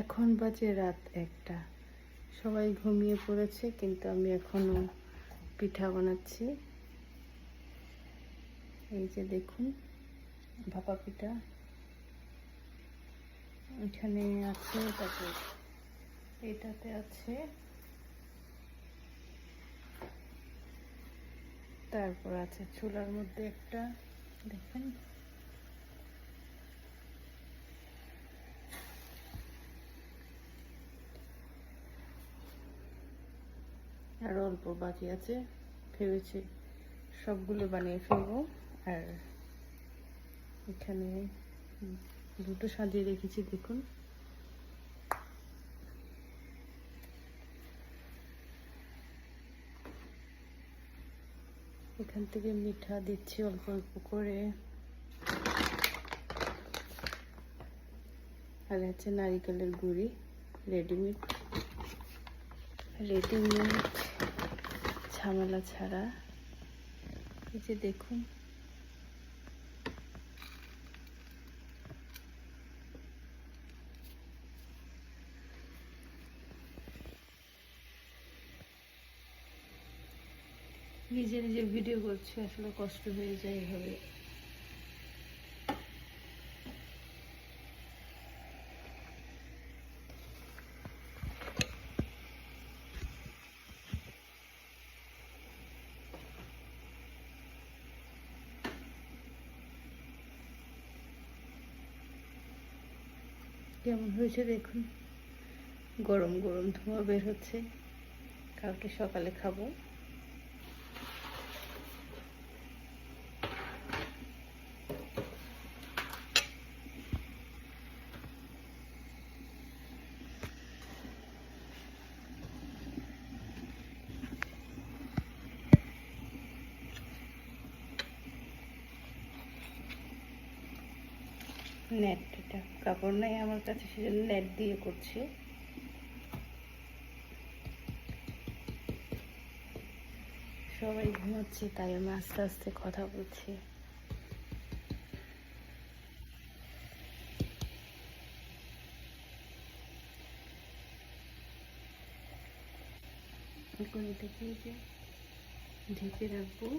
এখন বাজে রাত একটা। সবাই ঘুমিয়ে পড়েছে, কিন্তু আমি এখনও পিঠা বানাচ্ছি। এই যে দেখুন, ভাপা পিঠা। এখানে আছে তারপর এটাতে আছে। তারপর আছে চুলার মধ্যে একটা, দেখেন। আর অল্প বাকি আছে। ভেবেছি সবগুলো বানিয়ে ফেলব। আর এখানে দুটো সাজিয়ে রেখেছি, দেখুন। এখান থেকে মিঠা দিচ্ছি অল্প অল্প করে। আর আছে নারিকেলের গুড়ি রেডিমেড রেডিমেড ঝামেলা ছাড়া। এই যে দেখুন। নিজে নিজে ভিডিও করছি, আসলে কষ্ট হয়ে যায় এভাবে। কেমন হয়েছে দেখুন। গরম গরম ধোঁয়া বের হচ্ছে। কালকে সকালে খাব। নেট কাপড় নাই আমার কাছে, সেজন্য নেট দিয়ে করছি। সবাই ঘুমাচ্ছে, তাই আমি আস্তে আস্তে কথা বলছি। এখন এটাকে ঢেকে রাখব।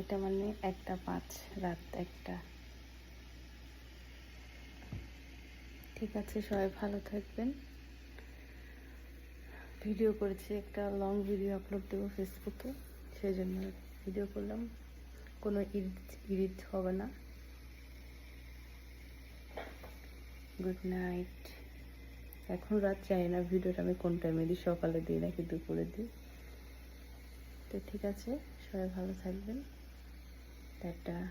এটা মানে একটা পাঁচ, রাত একটা। ঠিক আছে, সবাই ভালো থাকবেন। ভিডিও করেছি একটা লং ভিডিও আপলোড দেবো ফেসবুকে সেই জন্য ভিডিও করলাম। কোনো ইডিট ইডিট হবে না। গুড নাইট এখন রাত চাই না ভিডিওটা আমি কোন টাইমে দিই, সকালে দিই নাকি দুপুরে দিই। তো ঠিক আছে, সবাই ভালো থাকবেন। that uh,